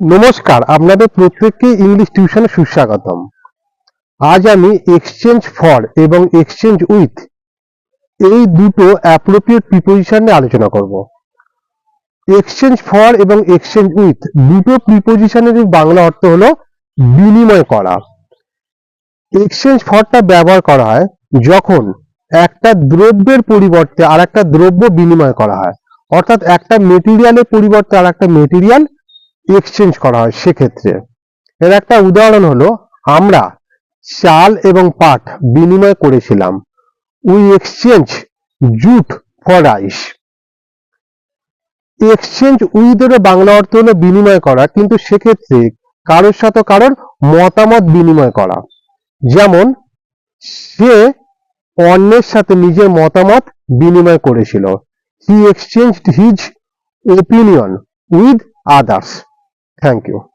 নমস্কার, আপনাদের প্রত্যেককে ইংলিশ টিউশনে সুস্বাগতম। আজ আমি এক্সচেঞ্জ ফর এবং এক্সচেঞ্জ উইথ এই দুটো অ্যাপ্রোপ্রিয়েট প্রিপোজিশন নিয়ে আলোচনা করব। এক্সচেঞ্জ ফর এবং এক্সচেঞ্জ উইথ দুটো প্রিপোজিশনের বাংলা অর্থ হলো বিনিময় করা। এক্সচেঞ্জ ফরটা ব্যবহার করা হয় যখন একটা দ্রব্যের পরিবর্তে আর একটা দ্রব্য বিনিময় করা হয়। অর্থাৎ একটা মেটেরিয়ালের পরিবর্তে আর একটা মেটেরিয়াল এক্সচেঞ্জ করা হয় সেক্ষেত্রে। এর একটা উদাহরণ হলো, আমরা চাল এবং পাট বিনিময় করেছিলাম। We exchange jute for rice. Exchange উইথের Bangla অর্থ হলো বিনিময় করা, কিন্তু সেক্ষেত্রে কারোর সাথে কারোর মতামত বিনিময় করা। যেমন, সে অন্যের সাথে নিজের মতামত বিনিময় করেছিল। He exchange his opinion with others Thank you.